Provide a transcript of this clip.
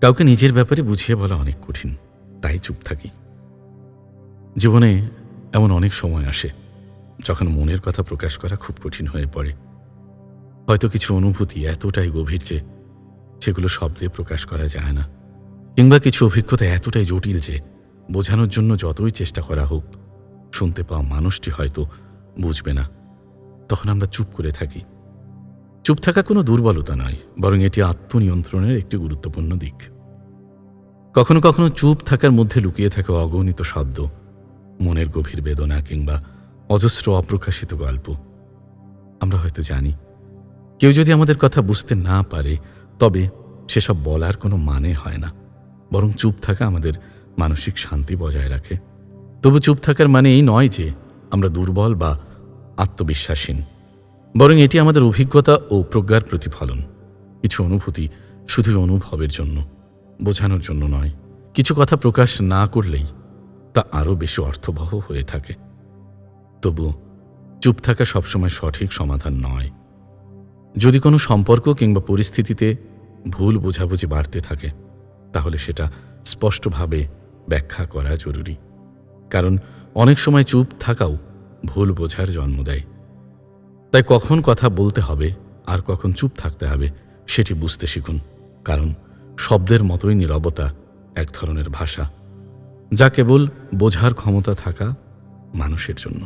কাউকে নিজের ব্যাপারে বুঝিয়ে বলা অনেক কঠিন, তাই চুপ থাকি। জীবনে এমন অনেক সময় আসে, যখন মনের কথা প্রকাশ করা খুব কঠিন হয়ে পড়ে। হয়তো কিছু অনুভূতি এতটাই গভীর যে সেগুলো শব্দে প্রকাশ করা যায় না, কিংবা কিছু অভিজ্ঞতা এতটাই জটিল যে বোঝানোর জন্য যতই চেষ্টা করা হোক, শুনতে পাওয়া মানুষটি হয়তো বুঝবে না। তখন আমরা চুপ করে থাকি। চুপ থাকা কোনো দুর্বলতা নয়, বরং এটি আত্মনিয়ন্ত্রণের একটি গুরুত্বপূর্ণ দিক। কখনো কখনো চুপ থাকার মধ্যে লুকিয়ে থাকে অগণিত শব্দ, মনের গভীর বেদনা কিংবা অজস্র অপ্রকাশিত গল্প। আমরা হয়তো জানি, কেউ যদি আমাদের কথা বুঝতে না পারে, তবে সেসব বলার কোনো মানে হয় না, বরং চুপ থাকা আমাদের মানসিক শান্তি বজায় রাখে। তবু চুপ থাকার মানে এই নয় যে আমরা দুর্বল বা আত্মবিশ্বাসহীন বরং এটি আমাদের অভিজ্ঞতা ও প্রজ্ঞার প্রতিফলন। কিছু অনুভূতি শুধুই অনুভবের জন্য, বোঝানোর জন্য নয়। কিছু কথা প্রকাশ না করলেই তা আরও বেশি অর্থবহ হয়ে থাকে। তবু চুপ থাকা সবসময় সঠিক সমাধান নয়। যদি কোনো সম্পর্ক কিংবা পরিস্থিতিতে ভুল বোঝাবুঝি বাড়তে থাকে, তাহলে সেটা স্পষ্টভাবে ব্যাখ্যা করা জরুরি। কারণ অনেক সময় চুপ থাকাও ভুল বোঝার জন্ম দেয়। তাই কখন কথা বলতে হবে আর কখন চুপ থাকতে হবে সেটি বুঝতে শিখুন, কারণ শব্দের মতোই নিরবতা এক ধরনের ভাষা, যা কেবল বোঝার ক্ষমতা থাকা মানুষের জন্য।